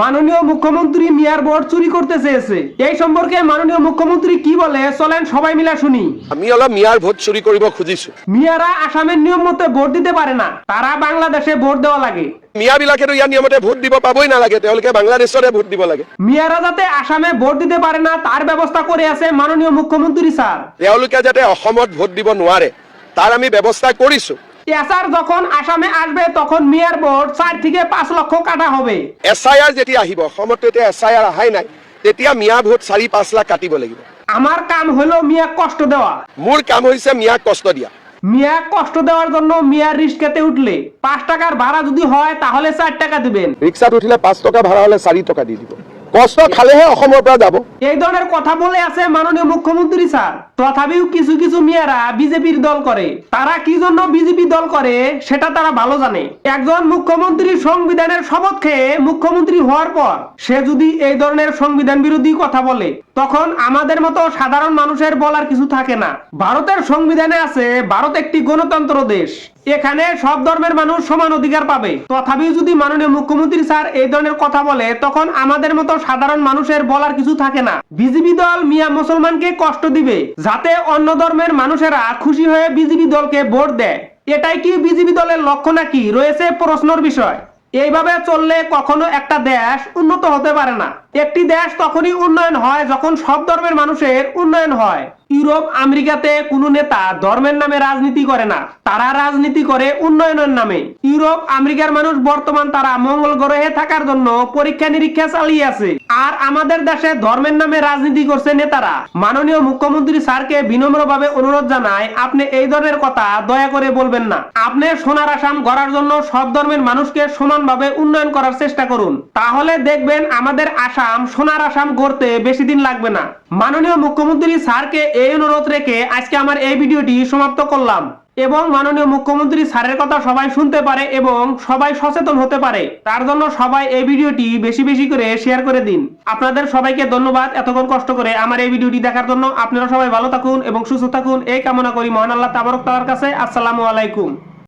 মাননীয় মুখ্যমন্ত্রী মিয়ার ভোট চুরি করতে চেয়েছে। এই সম্পর্কে মাননীয় মুখ্যমন্ত্রী কি বলে? চলেন সবাই মিলা শুনি। আমি অলপ মিয়াৰ ভোট চুৰি কৰিব খুজিছো। মিয়ারা আসামের নিয়ম মতে ভোট দিতে পারে না। তারা বাংলাদেশে ভোট দেওয়া লাগে। মিয়াবিলাকেতো ইয়াৰ নিয়মতে ভোট দিব পাবই নালাগে। তেওঁলোকে বাংলাদেশৰে ভোট দিব লাগে। মিয়ারা যাতে আসামে ভোট দিতে পারে না তার ব্যবস্থা করে আছে মাননীয় মুখ্যমন্ত্রী স্যার। তেওঁলোকে যাতে অসমত ভোট দিব নোৱাৰে তাৰ আমি ব্যৱস্থা কৰিছো। এসার যখন আসামে আসবে তখন মিয়ার ভোট চার থেকে পাঁচ লক্ষ কাটা হবে। এছ আই আৰ যেতিয়া আহিব এতিয়া এছ আই আৰ অহাই নাই তেতিয়া মিয়া ভোট চাৰি পাঁচ লাখ কাটিব লাগিব। আমার কাম হলো মিয়া কষ্ট দেওয়া। মোৰ কাম হৈছে মিয়াক কষ্ট দিয়া। মিয়া কষ্ট দেওয়ার জন্য মিয়ার রিস্কেতে উঠলে। পাঁচ টাকার ভাড়া যদি হয় তাহলে চার টাকা দিবেন। ৰিক্সাত উঠিলে পাঁচ টকা ভাড়া হ'লে চাৰি টকা দি দিব। কষ্ট খালেহে অসমৰ পৰা যাব। এই ধৰণৰ কথা বলে আছে মাননীয় মুখ্যমন্ত্রী স্যার। তথাপিও কিছু কিছু মেয়েরা বিজেপির দল করে। তারা কি জন্য বিজেপি দল করে, সেটা তারা ভালো জানে। একজন মুখ্যমন্ত্রী সংবিধানের শপথ খেয়ে মুখ্যমন্ত্রী হওয়ার পর সে যদি এই ধরনের সংবিধান বিরোধী কথা বলে তখন আমাদের মতো সাধারণ মানুষের বলার কিছু থাকে না। ভারতের সংবিধানে আছে, ভারত একটি গণতন্ত্র দেশ। এখানে সব ধর্মের মানুষ সমান অধিকার পাবে। তথাপিও যদি মাননীয় মুখ্যমন্ত্রী স্যার এই ধরনের কথা বলে, তখন আমাদের মতো সাধারণ মানুষের বলার কিছু থাকে না। বিজেপি দল মিয়া মুসলমানকে কষ্ট দিবে, যাতে অন্য ধর্মের মানুষেরা খুশি হয়ে বিজেপি দলকে ভোট দেয়। এটাই কি বিজেপি দলের লক্ষ্য নাকি? রয়েছে প্রশ্নর বিষয়। এইভাবে চললে কখনো একটা দেশ উন্নত হতে পারে না। একটি দেশ তখনই উন্নয়ন হয় যখন সব ধর্মের মানুষের উন্নয়ন হয়। ইউরোপ, আমেরিকাতে কোনো নেতা ধর্মের নামে রাজনীতি করে না। তারা রাজনীতি করে উন্নয়নের নামে। ইউরোপ, আমেরিকার মানুষ বর্তমান তারা মঙ্গল গ্রহে থাকার জন্য পরীক্ষা নিরীক্ষা চালিয়ে আছে। আর আমাদের দেশে ধর্মের নামে রাজনীতি করছে নেতারা। মাননীয় মুখ্যমন্ত্রী স্যারকে বিনম্রভাবে অনুরোধ জানায় আপনি এই ধরনের কথা দয়া করে বলবেন না। আপনি সোনার আসাম গড়ার জন্য সব ধর্মের মানুষকে সমানভাবে উন্নয়ন করার চেষ্টা করুন। তাহলে দেখবেন আমাদের আসাম, সোনার আসাম গড়তে বেশি দিন লাগবে না। মাননীয় মুখ্যমন্ত্রী স্যারকে এই অনুরোধ রেখে আজকে আমার এই ভিডিওটি সমাপ্ত করলাম। এবং মাননীয় মুখ্যমন্ত্রী স্যারের কথা সবাই শুনতে পারে এবং সবাই সচেতন হতে পারে। তার জন্য সবাই এই ভিডিওটি বেশি বেশি করে শেয়ার করে দিন। আপনাদের সবাইকে ধন্যবাদ এতক্ষণ কষ্ট করে আমার এই ভিডিওটি দেখার জন্য। আপনারা সবাই ভালো থাকুন এবং সুস্থ থাকুন। এই কামনা করি মহান আল্লাহ তাবারক তালার কাছে। আসসালামু আলাইকুম।